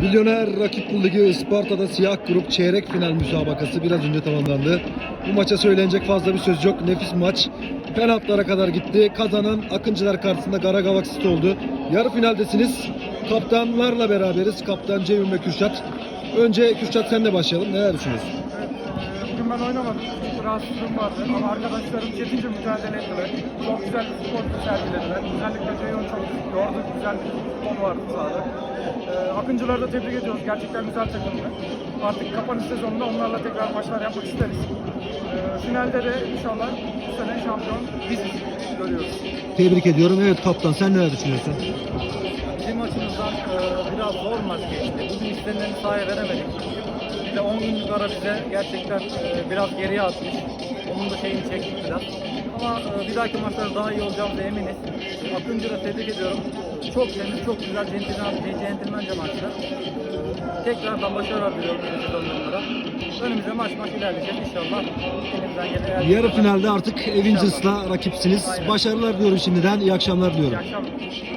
Milyoner Rakip Ligi Isparta'da siyah grup çeyrek final müsabakası biraz önce tamamlandı. Bu maça söylenecek fazla bir söz yok. Nefis maç. Penaltılara kadar gitti. Kazanan Akıncılar karşısında Karagavax City oldu. Yarı finaldesiniz. Kaptanlarla beraberiz. Kaptan Ceyhun ve Kürşat. Önce Kürşat senle başlayalım. Neler düşünüyorsun? Ee, Bugün ben oynamadım. Rahatsızlığım vardı ama arkadaşlarım çetince mücadele ettiler. Çok güzel bir spor sergilediler. Özellikle Ceyhun çok. Güzel bir futbol vardı sahada. Ee, Akıncıları da tebrik ediyoruz. Gerçekten güzel takımdı. Artık kapanış sezonunda onlarla tekrar maçlar yapmak isteriz. Ee, finalde de inşallah bu sene şampiyon biziz görüyoruz. Tebrik ediyorum. Evet kaptan sen neler düşünüyorsun? Bizim açımızdan e, biraz zor maç geçti. Bugün istenileni sahaya veremedik. Bir de 10 günlük ara bize gerçekten e, biraz geriye atmış. Onun da şeyini çektik biraz. Ama bir dahaki maçlarda daha iyi olacağımıza eminiz. Akıncı da tebrik ediyorum. Çok temiz, çok güzel, centilmen, centilmence maçlar. Tekrardan başarılar diliyorum yeni. Önümüze maç maç ilerleyeceğiz inşallah. Elimizden gelen Yarı finalde artık Avengers'la rakipsiniz. Aynen. Başarılar diyorum şimdiden. İyi akşamlar İyi diyorum. akşamlar.